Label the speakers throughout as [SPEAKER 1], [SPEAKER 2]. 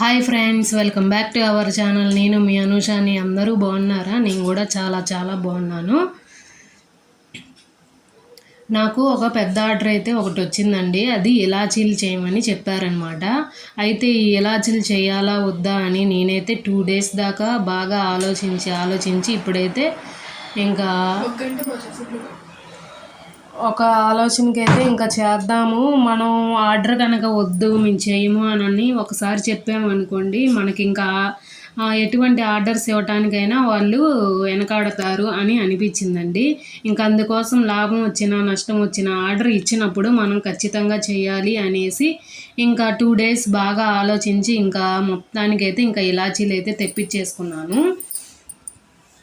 [SPEAKER 1] Hi friends welcome back to our channel నేను మీ అనుషాని. అందరూ బాగున్నారా? నేను కూడా చాలా చాలా బాగున్నాను. నాకు ఒక పెద్ద ఆర్డర్ అయితే ఒకటి వచ్చిందండి. అది ఇలాచీలు చేయమని చెప్పారనమాట అయితే ఈ ఇలాచీలు చేయాలా వద్దా అని నేనైతే టూ డేస్ దాకా బాగా ఆలోచించి ఆలోచించి ఇప్పుడైతే ఇంకా ఒక ఆలోచనకి అయితే ఇంకా చేద్దాము. మనం ఆర్డర్ కనుక వద్దు మేము చేయము అని ఒకసారి చెప్పామనుకోండి మనకి ఇంకా ఎటువంటి ఆర్డర్స్ ఇవ్వటానికైనా వాళ్ళు వెనకాడతారు అని అనిపించిందండి. ఇంకా అందుకోసం లాభం వచ్చినా నష్టం వచ్చినా ఆర్డర్ ఇచ్చినప్పుడు మనం ఖచ్చితంగా చేయాలి అనేసి ఇంకా టూ డేస్ బాగా ఆలోచించి ఇంకా మొత్తానికైతే ఇంకా ఇలాచీలు అయితే తెప్పించేసుకున్నాను.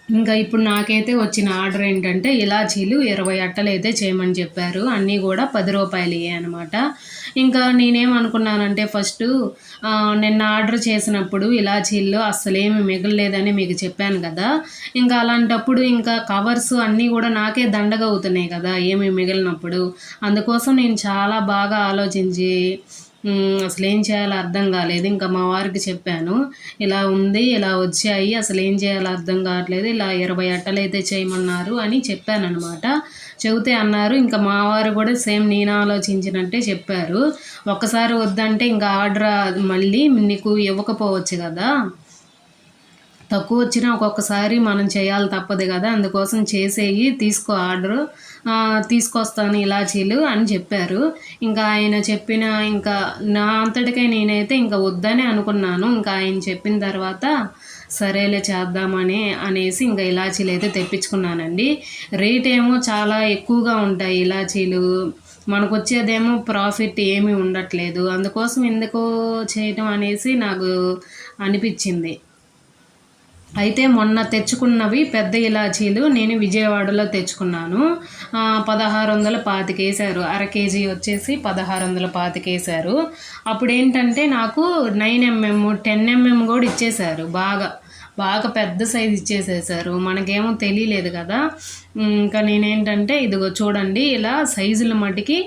[SPEAKER 1] ఇంకా ఇప్పుడు నాకైతే వచ్చిన ఆర్డర్ ఏంటంటే ఇలాచీలు ఇరవై అట్టలు అయితే చేయమని చెప్పారు. అన్నీ కూడా పది రూపాయలు అనమాట ఇంకా నేనేమనుకున్నానంటే ఫస్ట్ నిన్న ఆర్డర్ చేసినప్పుడు ఇలాచీల్లో అస్సలేమి మిగలలేదని మీకు చెప్పాను కదా. ఇంకా అలాంటప్పుడు ఇంకా కవర్స్ అన్నీ కూడా నాకే దండగా అవుతున్నాయి కదా ఏమి మిగిలినప్పుడు. అందుకోసం నేను చాలా బాగా ఆలోచించి అసలు ఏం చేయాలో అర్థం కాలేదు. ఇంకా మా వారికి చెప్పాను ఇలా ఉంది ఇలా వచ్చాయి అసలు ఏం చేయాలో అర్థం కావట్లేదు ఇలా ఇరవై అట్టలు అయితే చేయమన్నారు అని చెప్పానమాట చెబితే అన్నారు ఇంకా మా వారు కూడా సేమ్ నేను ఆలోచించినట్టే చెప్పారు. ఒక్కసారి వద్దంటే ఇంకా ఆర్డర్ మళ్ళీ నీకు ఇవ్వకపోవచ్చు కదా. తక్కువ వచ్చినా ఒక్కొక్కసారి మనం చేయాలి తప్పదు కదా. అందుకోసం చేసేయి తీసుకో ఆర్డర్. తీసుకొస్తాను ఇలాచీలు అని చెప్పారు. ఇంకా ఆయన చెప్పిన ఇంకా నా అంతటికై నేనైతే ఇంకా వద్దని అనుకున్నాను. ఇంకా ఆయన చెప్పిన తర్వాత సరేలే చేద్దామని అనేసి ఇంకా ఇలాచీలు అయితే తెప్పించుకున్నానండి. రేట్ ఏమో చాలా ఎక్కువగా ఉంటాయి ఇలాచీలు. మనకు వచ్చేదేమో ప్రాఫిట్ ఏమీ ఉండట్లేదు. అందుకోసం ఎందుకు చేయటం అనేసి నాకు అనిపించింది. అయితే మొన్న తెచ్చుకున్నవి పెద్ద ఇలాచీలు నేను విజయవాడలో తెచ్చుకున్నాను. పదహారు వందల పాతికేశారు. అర కేజీ వచ్చేసి పదహారు వందల పాతికేశారు. అప్పుడు ఏంటంటే నాకు నైన్ ఎంఎం టెన్ ఎంఎం కూడా ఇచ్చేశారు. బాగా బాగా పెద్ద సైజు ఇచ్చేసేసారు మనకేమో తెలియలేదు కదా. ఇంకా నేనేంటంటే ఇదిగో చూడండి ఇలా సైజుల మటుకి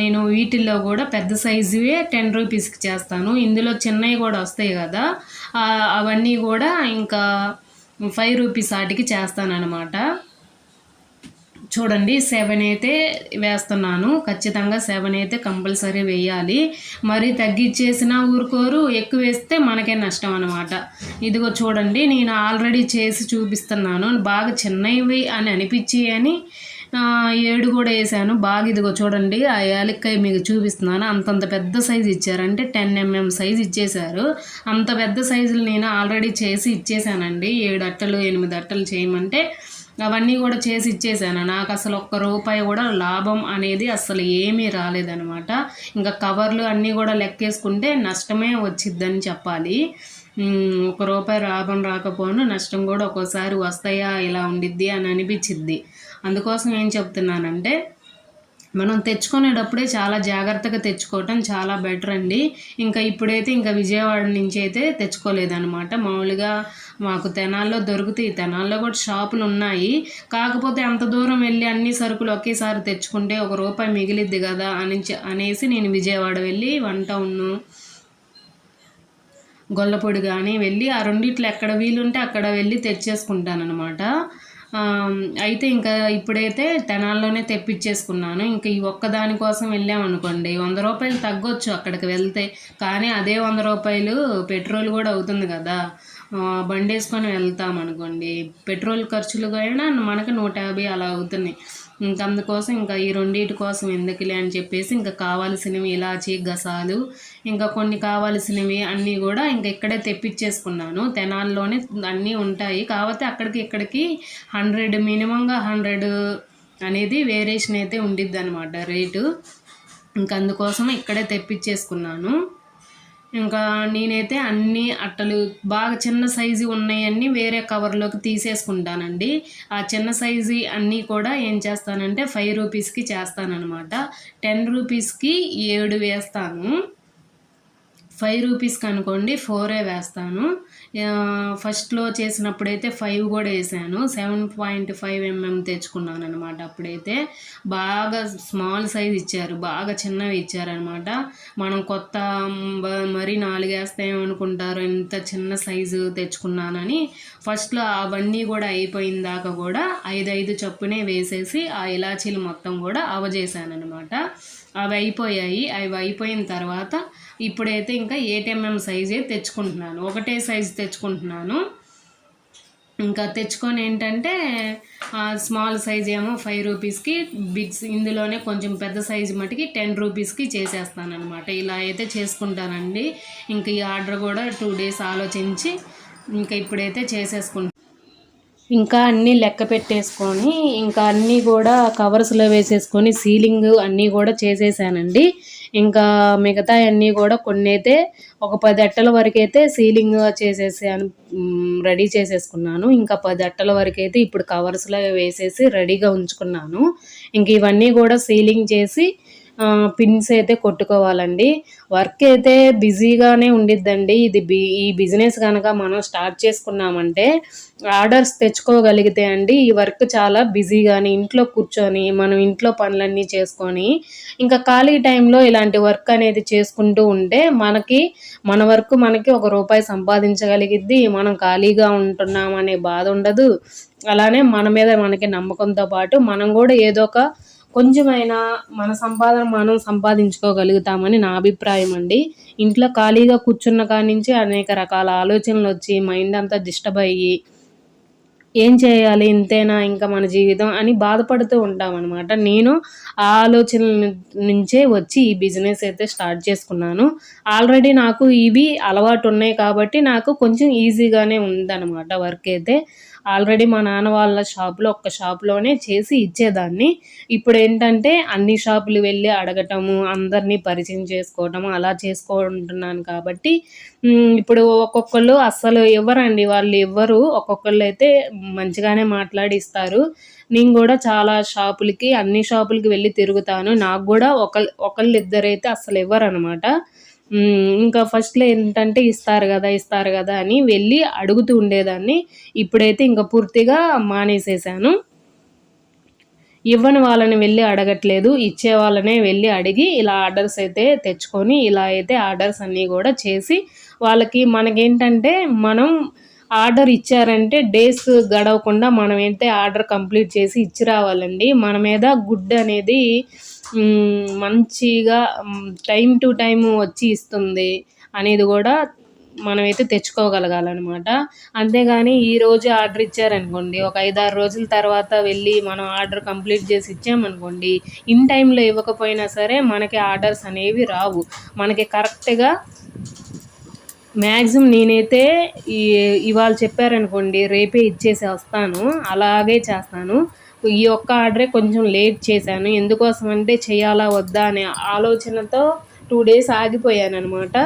[SPEAKER 1] నేను వీటిల్లో కూడా పెద్ద సైజువే టెన్ రూపీస్కి చేస్తాను. ఇందులో చిన్నవి కూడా వస్తాయి కదా. అవన్నీ కూడా ఇంకా ఫైవ్ రూపీస్ వాటికి చేస్తానన్నమాట. చూడండి సెవెన్ అయితే వేస్తున్నాను. ఖచ్చితంగా సెవెన్ అయితే కంపల్సరీ వేయాలి. మరి తగ్గించేసిన ఊరుకోరు ఎక్కువ వేస్తే మనకే నష్టం అనమాట ఇదిగో చూడండి నేను ఆల్రెడీ చేసి చూపిస్తున్నాను. బాగా చిన్నవి అని అనిపించి అని ఏడు కూడా వేసాను. బాగా ఇదిగో చూడండి ఆ యాలక్కాయ మీకు చూపిస్తున్నాను. అంతంత పెద్ద సైజు ఇచ్చారు. అంటే టెన్ ఎంఎం సైజు ఇచ్చేశారు. అంత పెద్ద సైజులు నేను ఆల్రెడీ చేసి ఇచ్చేసానండి ఏడు అట్టలు ఎనిమిది అట్టలు చేయమంటే అవన్నీ కూడా చేసి ఇచ్చేసాను నాకు అసలు ఒక్క రూపాయి కూడా లాభం అనేది అసలు ఏమీ రాలేదనమాట ఇంకా కవర్లు అన్నీ కూడా లెక్కేసుకుంటే నష్టమే వచ్చిద్దని చెప్పాలి. ఒక రూపాయి లాభం రాకపోను నష్టం కూడా ఒక్కోసారి వస్తాయా ఇలా ఉండిద్ది అని అనిపించిద్ది. అందుకోసం ఏం చెప్తున్నానంటే మనం తెచ్చుకునేటప్పుడే చాలా జాగ్రత్తగా తెచ్చుకోవటం చాలా బెటర్ అండి. ఇంకా ఇప్పుడైతే ఇంకా విజయవాడ నుంచి అయితే తెచ్చుకోలేదన్నమాట. మామూలుగా మాకు తెనాల్లో దొరుకుతాయి. తెనాల్లో కూడా షాపులు ఉన్నాయి. కాకపోతే అంత దూరం వెళ్ళి అన్ని సరుకులు ఒకేసారి తెచ్చుకుంటే ఒక రూపాయి మిగిలిద్ది కదా అని అనేసి నేను విజయవాడ వెళ్ళి వన్ టౌన్ను గొల్లపొడి కానీ వెళ్ళి ఆ రెండిట్లో ఎక్కడ వీలుంటే అక్కడ వెళ్ళి తెచ్చేసుకుంటాను అనమాట అయితే ఇంకా ఇప్పుడైతే తెనాల్లోనే తెప్పించేసుకున్నాను. ఇంకా ఈ ఒక్క దానికోసం వెళ్ళామనుకోండి వంద రూపాయలు తగ్గొచ్చు అక్కడికి వెళ్తే. కానీ అదే వంద రూపాయలు పెట్రోల్ కూడా అవుతుంది కదా. బండి వేసుకొని వెళ్తాం అనుకోండి పెట్రోల్ ఖర్చులు కూడా మనకు నూట యాభై అలా అవుతున్నాయి. ఇంకా అందుకోసం ఇంకా ఈ రెండింటి కోసం ఎందుకులే అని చెప్పేసి ఇంకా కావాల్సినవి ఇలాచి గసాలు ఇంకా కొన్ని కావాల్సినవి అన్నీ కూడా ఇంకా ఇక్కడే తెప్పించేసుకున్నాను. తెనాల్లోనే అన్నీ ఉంటాయి. కాకపోతే అక్కడికి ఇక్కడికి హండ్రెడ్ మినిమంగా హండ్రెడ్ అనేది వేరియేషన్ అయితే ఉండిద్ది అనమాట రేటు. ఇంకా అందుకోసం ఇక్కడే తెప్పించేసుకున్నాను. ఇంకా నేనైతే అన్ని అట్టలు బాగా చిన్న సైజు ఉన్నాయన్నీ వేరే కవర్లోకి తీసేసుకుంటానండి. ఆ చిన్న సైజు అన్నీ కూడా ఏం చేస్తానంటే ఫైవ్ రూపీస్కి చేస్తానన్నమాట. టెన్ రూపీస్కి ఏడు వేస్తాను. ఫైవ్ రూపీస్కి అనుకోండి ఫోరే వేస్తాను. ఫస్ట్లో చేసినప్పుడైతే ఫైవ్ కూడా వేసాను. సెవెన్ పాయింట్ ఫైవ్ ఎంఎం తెచ్చుకున్నాను అనమాట అప్పుడైతే. బాగా స్మాల్ సైజ్ ఇచ్చారు బాగా చిన్నవి ఇచ్చారనమాట మనం కొత్త మరీ మరి నాలుగు వేస్తామనుకుంటారు ఇంత చిన్న సైజు తెచ్చుకున్నానని ఫస్ట్లో అవన్నీ కూడా అయిపోయిన దాకా కూడా ఐదు ఐదు చొప్పునే వేసేసి ఆ ఇలాచీలు మొత్తం కూడా అవజేసాను అనమాట అవి అయిపోయాయి. అవి అయిపోయిన తర్వాత ఇప్పుడైతే ఇంకా ఏటీఎంఎం సైజే తెచ్చుకుంటున్నాను. ఒకటే సైజు తెచ్చుకుంటున్నాను. ఇంకా తెచ్చుకొని ఏంటంటే స్మాల్ సైజ్ ఏమో ఫైవ్ రూపీస్కి బిగ్స్ ఇందులోనే కొంచెం పెద్ద సైజు మటుకి టెన్ రూపీస్కి చేసేస్తానమాట ఇలా అయితే చేసుకుంటానండి. ఇంకా ఈ ఆర్డర్ కూడా టూ డేస్ ఆలోచించి ఇంకా ఇప్పుడైతే చేసేసుకుంటాను ఇంకా అన్నీ లెక్క పెట్టేసుకొని ఇంకా అన్నీ కూడా కవర్స్లో వేసేసుకొని సీలింగ్ అన్నీ కూడా చేసేసానండి. ఇంకా మిగతా అన్నీ కూడా కొన్ని అయితే ఒక పది అట్టల వరకు అయితే సీలింగ్ చేసేసాను రెడీ చేసేసుకున్నాను. ఇంకా పది అట్టల వరకు అయితే ఇప్పుడు కవర్స్లో వేసేసి రెడీగా ఉంచుకున్నాను. ఇంక ఇవన్నీ కూడా సీలింగ్ చేసి పిన్స్ అయితే కొట్టుకోవాలండి. వర్క్ అయితే బిజీగానే ఉండిద్దండి. ఇది బి ఈ బిజినెస్ కనుక మనం స్టార్ట్ చేసుకున్నామంటే ఆర్డర్స్ తెచ్చుకోగలిగితే అండి ఈ వర్క్ చాలా బిజీగాని ఇంట్లో కూర్చొని మనం ఇంట్లో పనులన్నీ చేసుకొని ఇంకా ఖాళీ టైంలో ఇలాంటి వర్క్ అనేది చేసుకుంటూ ఉంటే మనకి మన వర్క్ మనకి ఒక రూపాయి సంపాదించగలిగిద్ది. మనం ఖాళీగా ఉంటున్నాం అనే బాధ ఉండదు. అలానే మన మీద మనకి నమ్మకంతో పాటు మనం కూడా ఏదో ఒక కొంచెమైనా మన సంపాదన మనం సంపాదించుకోగలుగుతామని నా అభిప్రాయం అండి. ఇంట్లో ఖాళీగా కూర్చున్న కాడి నుంచి అనేక రకాల ఆలోచనలు వచ్చి మైండ్ అంతా డిస్టర్బ్ అయ్యి ఏం చేయాలి ఇంతేనా ఇంకా మన జీవితం అని బాధపడుతూ ఉంటామన్నమాట. నేను ఆ ఆలోచనల నుంచే వచ్చి ఈ బిజినెస్ అయితే స్టార్ట్ చేసుకున్నాను. ఆల్రెడీ నాకు ఇవి అలవాటు ఉన్నాయి కాబట్టి నాకు కొంచెం ఈజీగానే ఉందన్నమాట వర్క్ అయితే. ఆల్రెడీ మా నాన్న వాళ్ళ షాప్లో ఒక్క షాప్లోనే చేసి ఇచ్చేదాన్ని. ఇప్పుడు ఏంటంటే అన్ని షాపులు వెళ్ళి అడగటము అందరినీ పరిచయం చేసుకోవటము అలా చేసుకుంటున్నాను కాబట్టి ఇప్పుడు ఒక్కొక్కళ్ళు అస్సలు ఇవ్వరండి వాళ్ళు ఇవ్వరు ఒక్కొక్కళ్ళు అయితే మంచిగానే మాట్లాడిస్తారు. నేను కూడా చాలా షాపులకి అన్ని షాపులకి వెళ్ళి తిరుగుతాను. నాకు కూడా ఒకళ్ళు ఒకళ్ళు ఇద్దరైతే అస్సలు ఇవ్వరు అనమాట ఇంకా ఫస్ట్లో ఏంటంటే ఇస్తారు కదా ఇస్తారు కదా అని వెళ్ళి అడుగుతూ ఉండేదాన్ని. ఇప్పుడైతే ఇంకా పూర్తిగా మానేసేసాను. ఇవ్వని వాళ్ళని వెళ్ళి అడగట్లేదు. ఇచ్చే వాళ్ళనే వెళ్ళి అడిగి ఇలా ఆర్డర్స్ అయితే తెచ్చుకొని ఇలా అయితే ఆర్డర్స్ అన్నీ కూడా చేసి వాళ్ళకి మనకేంటంటే మనం ఆర్డర్ ఇచ్చారంటే డేస్ గడవకుండా మనం అయితే ఆర్డర్ కంప్లీట్ చేసి ఇచ్చి రావాలండి మన మీద గుడ్ అనేది మంచిగా టైం టు టైం వచ్చి ఇస్తుంది అనేది కూడా మనమైతే తెచ్చుకోగలగాలన్నమాట. అంతేగాని ఈ రోజు ఆర్డర్ ఇచ్చారనుకోండి ఒక ఐదారు రోజుల తర్వాత వెళ్ళి మనం ఆర్డర్ కంప్లీట్ చేసి ఇచ్చామనుకోండి ఇన్ టైంలో ఇవ్వకపోయినా సరే మనకి ఆర్డర్స్ అనేవి రావు. మనకి కరెక్ట్గా మ్యాక్సిమం నేనైతే ఇవాళ చెప్పారనుకోండి రేపే ఇచ్చేసి వస్తాను అలాగే చేస్తాను. ఈ ఒక్క ఆర్డరే కొంచెం లేట్ చేశాను. ఎందుకోసం అంటే చేయాలా వద్దా అనే ఆలోచనతో టూ డేస్ ఆగిపోయాను అనమాట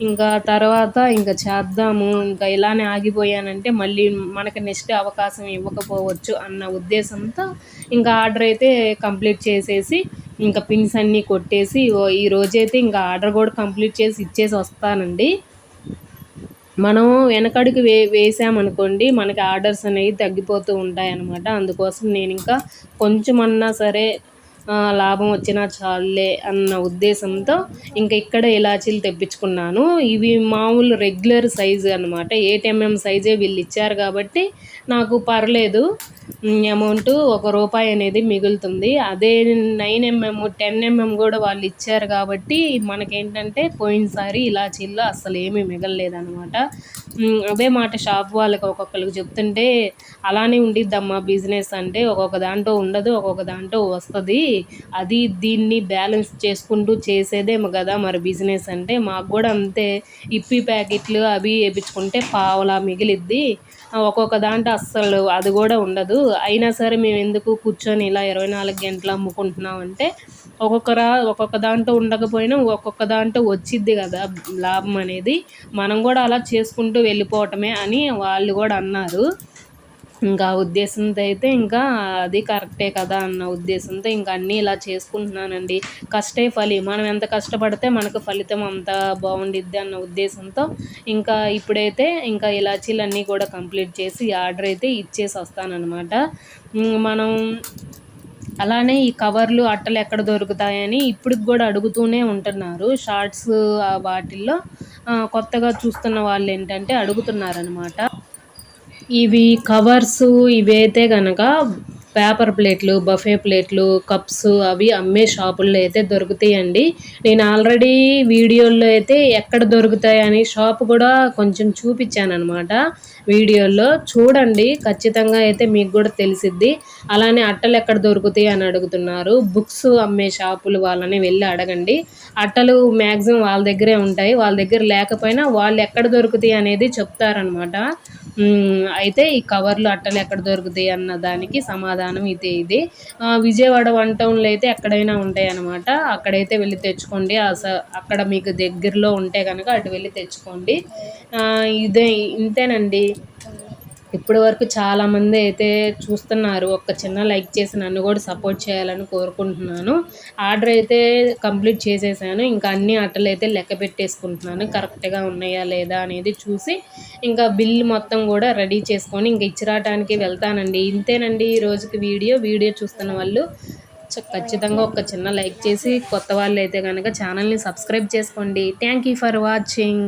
[SPEAKER 1] ఇంకా తర్వాత ఇంకా చేద్దాము ఇంకా ఇలానే ఆగిపోయానంటే మళ్ళీ మనకి నెక్స్ట్ అవకాశం ఇవ్వకపోవచ్చు అన్న ఉద్దేశంతో ఇంకా ఆర్డర్ అయితే కంప్లీట్ చేసేసి ఇంకా పిన్స్ అన్నీ కొట్టేసి ఓ- ఈ రోజైతే ఇంకా ఆర్డర్ కూడా కంప్లీట్ చేసి ఇచ్చేసి వస్తానండి. మనం వెనకడుగు వే వేసామనుకోండి మనకి ఆర్డర్స్ అనేవి తగ్గిపోతూ ఉంటాయి అన్నమాట అందుకోసం నేను ఇంకా కొంచెమన్నా సరే లాభం వచ్చినా చాలే అన్న ఉద్దేశంతో ఇంకా ఇక్కడ ఇలాచీలు తెప్పించుకున్నాను. ఇవి మామూలు రెగ్యులర్ సైజు అనమాట ఏటీఎంఎం సైజే వీళ్ళు ఇచ్చారు కాబట్టి నాకు పర్లేదు. అమౌంట్ ఒక రూపాయి అనేది మిగులుతుంది. అదే నైన్ ఎంఎం టెన్ ఎంఎం కూడా వాళ్ళు ఇచ్చారు కాబట్టి మనకేంటంటే పోయినసారి ఇలాచీల్లో అసలు ఏమీ మిగలలేదు అనమాట అదే మాట షాప్ వాళ్ళకి ఒక్కొక్కరికి చెప్తుంటే అలానే ఉండిద్దమ్మా బిజినెస్ అంటే ఒక్కొక్క దాంట్లో ఉండదు ఒక్కొక్క దాంట్లో వస్తుంది. అది దీన్ని బ్యాలెన్స్ చేసుకుంటూ చేసేదేమో కదా మరి బిజినెస్ అంటే మాకు కూడా అంతే. ఇప్పి ప్యాకెట్లు అవి వేయించుకుంటే పావలా మిగిలిద్ది. ఒక్కొక్క దాంట్లో అస్సలు అది కూడా ఉండదు. అయినా సరే మేము ఎందుకు కూర్చొని ఇలా ఇరవై నాలుగు గంటలు అమ్ముకుంటున్నాం అంటే ఒక్కొక్కరా ఒక్కొక్క దాంట్లో ఉండకపోయినా ఒక్కొక్క దాంట్లో వచ్చిద్ది కదా లాభం అనేది. మనం కూడా అలా చేసుకుంటూ వెళ్ళిపోవటమే అని వాళ్ళు కూడా అన్నారు. ఇంకా ఉద్దేశంతో అయితే ఇంకా అది కరెక్టే కదా అన్న ఉద్దేశంతో ఇంకా అన్నీ ఇలా చేసుకుంటున్నానండి. కష్టే ఫలి. మనం ఎంత కష్టపడితే మనకు ఫలితం అంత బాగుండిద్ది అన్న ఉద్దేశంతో ఇంకా ఇప్పుడైతే ఇంకా ఇలాచీలన్నీ కూడా కంప్లీట్ చేసి ఆర్డర్ అయితే ఇచ్చేసి వస్తానన్నమాట. మనం అలానే ఈ కవర్లు అట్టలు ఎక్కడ దొరుకుతాయని ఇప్పటికి కూడా అడుగుతూనే ఉంటున్నారు. షార్ట్స్ ఆ వాటిల్లో కొత్తగా చూస్తున్న వాళ్ళు ఏంటంటే అడుగుతున్నారనమాట ఇవి కవర్స్ ఇవైతే గనక పేపర్ ప్లేట్లు బఫే ప్లేట్లు కప్స్ అవి అమ్మే షాపుల్లో అయితే దొరుకుతాయండి. నేను ఆల్రెడీ వీడియోల్లో అయితే ఎక్కడ దొరుకుతాయని షాప్ కూడా కొంచెం చూపించాను అనమాట వీడియోలో చూడండి ఖచ్చితంగా అయితే మీకు కూడా తెలిసిద్ది. అలానే అట్టలు ఎక్కడ దొరుకుతాయి అని అడుగుతున్నారు. బుక్స్ అమ్మే షాపులు వాళ్ళని వెళ్ళి అడగండి. అట్టలు మ్యాక్సిమం వాళ్ళ దగ్గరే ఉంటాయి. వాళ్ళ దగ్గర లేకపోయినా వాళ్ళు ఎక్కడ దొరుకుతాయి అనేది చెప్తారనమాట అయితే ఈ కవర్లు అట్టలు ఎక్కడ దొరుకుతాయి అన్న దానికి సమాధానం ఇదే ఇది. విజయవాడ వన్ టౌన్లో అయితే ఎక్కడైనా ఉంటాయి అనమాట అక్కడైతే వెళ్ళి తెచ్చుకోండి. ఆ స- అక్కడ మీకు దగ్గరలో ఉంటే కనుక అటు వెళ్ళి తెచ్చుకోండి. ఇదే ఇంతేనండి. ఇప్పటి వరకు చాలామంది అయితే చూస్తున్నారు. ఒక్క చిన్న లైక్ చేసి నన్ను కూడా సపోర్ట్ చేయాలని కోరుకుంటున్నాను. ఆర్డర్ అయితే కంప్లీట్ చేసేసాను. ఇంకా అన్ని అట్టలు అయితే లెక్క పెట్టేసుకుంటున్నాను. కరెక్ట్గా ఉన్నాయా లేదా అనేది చూసి ఇంకా బిల్ మొత్తం కూడా రెడీ చేసుకొని ఇంకా ఇచ్చిరాటానికి వెళ్తానండి. ఇంతేనండి ఈ రోజుకి వీడియో. వీడియో చూస్తున్న వాళ్ళు ఖచ్చితంగా ఒక చిన్న లైక్ చేసి కొత్త వాళ్ళు అయితే కనుక ఛానల్ని సబ్స్క్రైబ్ చేసుకోండి. Thank you for watching